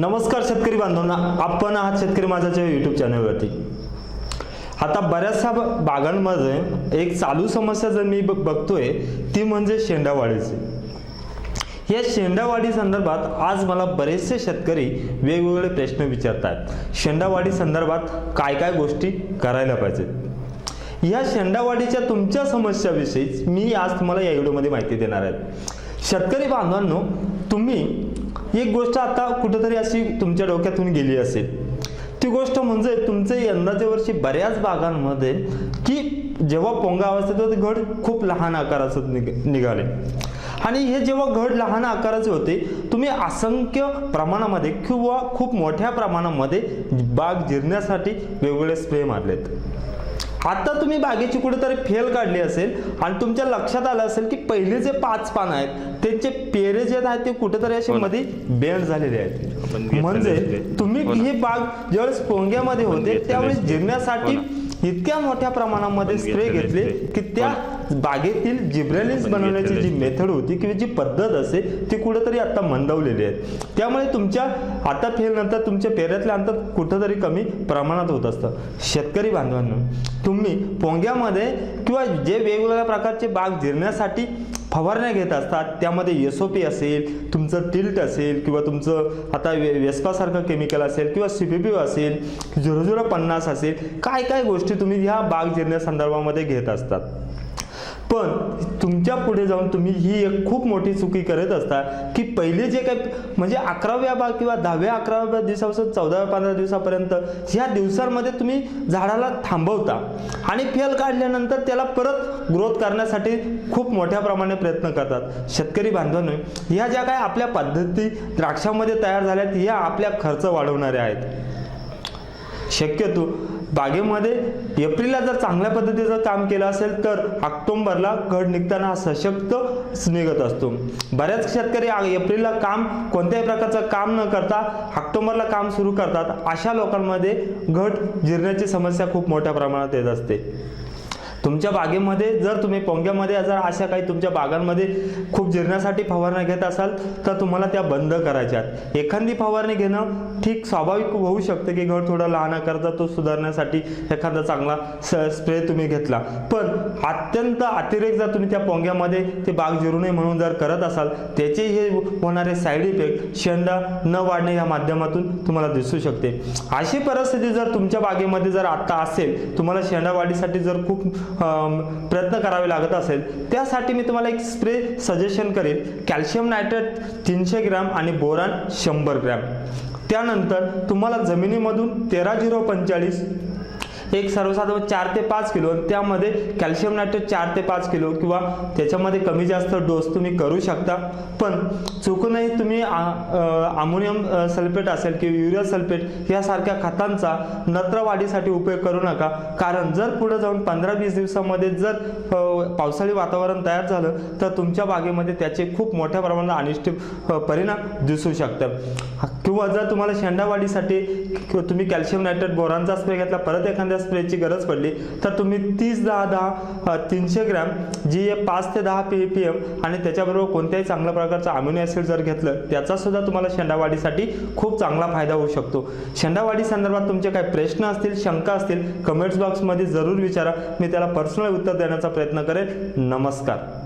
नमस्कार शेतकरी बांधवांना. आपण आहात शेतकरी माझाच्या युट्यूब चॅनलवरती आता बऱ्याचशा ब- बागांमध्ये एक चालू समस्या जर मी बघतोय ती म्हणजे शेंडावाढीची. या शेंडावाढी संदर्भात आज मला बरेचसे शेतकरी वेगवेगळे प्रश्न विचारतात. शेंडावाढी संदर्भात काय काय गोष्टी करायला पाहिजेत? या शेंडावाढीच्या तुमच्या समस्याविषयी मी आज तुम्हाला या व्हिडिओमध्ये माहिती देणार आहे. शेतकरी बांधवांनो तुम्ही एक गोष्ट आता कुठेतरी अशी तुमच्या डोक्यातून गेली असेल. ती गोष्ट म्हणजे तुमचे यंदाच्या वर्षी बऱ्याच बागांमध्ये की जेव्हा पोंगा अवस्थेत होते घड खूप लहान आकाराचं निघ- निघाले. आणि हे जेव्हा घड लहान आकाराचे होते तुम्ही असंख्य प्रमाणामध्ये किंवा खूप मोठ्या प्रमाणामध्ये बाग जिरण्यासाठी वेगवेगळे स्प्रे मारलेत. आता तुम्ही बागेची कुठेतरी फेल काढली असेल आणि तुमच्या लक्षात आलं असेल की पहिले जे पाच पान आहेत त्यांचे पेरे जे आहेत ते कुठेतरी असे मध्ये बेंड झालेले आहेत म्हणजे. तुम्ही हो. ही बाग ज्यावेळेस पोंग्यामध्ये होते त्यावेळेस. जिरण्यासाठी हो इतक्या मोठ्या प्रमाणामध्ये स्प्रे घेतले. की त्या बागेतील जिब्रेलिन्स बनवण्याची जी. मेथड होती किंवा जी पद्धत असते ती कुठेतरी आता मंदावलेली आहे त्यामुळे तुमच्या आता फेल नंतर तुमच्या पेऱ्यातलं अंतर कुठंतरी कमी प्रमाणात होत असतं शेतकरी बांधवांनो तुम्ही पोंग्यामध्ये किंवा जे वेगवेगळ्या प्रकारचे बाग जिरण्यासाठी फवारण्या घेत असतात त्यामध्ये एस ओ पी असेल तुमचं टिल्ट असेल किंवा तुमचं आता वे वेस्पासारखं केमिकल असेल किंवा सी पी पी असेल झिरो झिरो पन्नास असेल काय काय गोष्टी तुम्ही ह्या बाग जिरण्यासंदर्भामध्ये घेत असतात? पण तुमच्यापुढे जाऊन तुम्ही ही एक खूप मोठी चुकी करत असता की पहिले जे काही म्हणजे अकराव्या भाग किंवा दहाव्या अकराव्या दिवसापासून चौदाव्या पंधरा दिवसापर्यंत ह्या दिवसांमध्ये तुम्ही झाडाला थांबवता आणि फेल काढल्यानंतर त्याला परत ग्रोथ करण्यासाठी खूप मोठ्या प्रमाणे प्रयत्न करतात. शेतकरी बांधवांनी ह्या ज्या काय आपल्या पद्धती द्राक्षामध्ये तयार झाल्यात ह्या आपल्या खर्च वाढवणाऱ्या आहेत. शक्यतो बागेमध्ये एप्रिलला जर चांगल्या पद्धतीचं काम केलं असेल तर ऑक्टोंबरला घड निघताना हा सशक्त निघत असतो. बऱ्याच शेतकरी एप्रिलला काम कोणत्याही प्रकारचं काम न करता ऑक्टोंबरला काम सुरू करतात. अशा लोकांमध्ये घट जिरण्याची समस्या खूप मोठ्या प्रमाणात येत असते. तुमच्या बागेमध्ये जर तुम्ही पोंग्यामध्ये जर अशा काही तुमच्या बागांमध्ये खूप जिरण्यासाठी फवारण्या घेत असाल तर तुम्हाला त्या बंद करायच्यात. एखादी फवारणी घेणं ठीक स्वाभाविक होऊ शकतं की घर थोडा लहान करता तो सुधारण्यासाठी एखादा चांगला स्प्रे तुम्ही घेतला. पण अत्यंत अतिरेक जर तुम्ही त्या पोंग्यामध्ये ते बाग जिरू नये म्हणून जर करत असाल त्याचे हे होणारे साईड इफेक्ट शेंडा न वाढणे या माध्यमातून तुम्हाला दिसू शकते. अशी परिस्थिती जर तुमच्या बागेमध्ये जर आत्ता असेल तुम्हाला शेंडा वाढीसाठी जर खूप प्रयत्न करावे लागत असेल त्यासाठी मी तुम्हाला एक स्प्रे सजेशन करेन. कॅल्शियम नायट्रेट तीनशे ग्रॅम आणि बोरान शंभर ग्रॅम. त्यानंतर तुम्हाला जमिनीमधून तेरा झिरो पंचेचाळीस एक सर्वसाधारण चार ते पाच किलो आणि त्यामध्ये कॅल्शियम नायट्रेट चार ते पाच किलो किंवा त्याच्यामध्ये कमी जास्त डोस तुम्ही करू शकता. पण चुकूनही तुम्ही अमोनियम सल्फेट असेल किंवा युरिया सल्फेट यासारख्या खतांचा नत्र वाढीसाठी उपयोग करू नका. कारण जर पुढे जाऊन पंधरा वीस दिवसामध्ये जर पावसाळी वातावरण तयार झालं तर तुमच्या बागेमध्ये त्याचे खूप मोठ्या प्रमाणात अनिष्ट परिणाम दिसू शकतात. किंवा जर तुम्हाला शेंडावाढीसाठी किंवा तुम्ही कॅल्शियम नायट्रेट बोरांचा स्प्रे घेतला परत एखाद्या स्प्रेची गरज पडली तर तुम्ही तीस दहा दहा तीनशे ग्रॅम जी ए पाच ते दहा पी पी एम आणि त्याच्याबरोबर कोणत्याही चांगल्या प्रकारचं अम्युनो ॲसिड जर घेतलं त्याचासुद्धा तुम्हाला शेंडावाढीसाठी खूप चांगला फायदा होऊ शकतो. शेंडावाढी संदर्भात तुमचे काही प्रश्न असतील शंका असतील कमेंट्स बॉक्समध्ये जरूर विचारा. मी त्याला पर्सनल उत्तर देण्याचा प्रयत्न करेन. नमस्कार.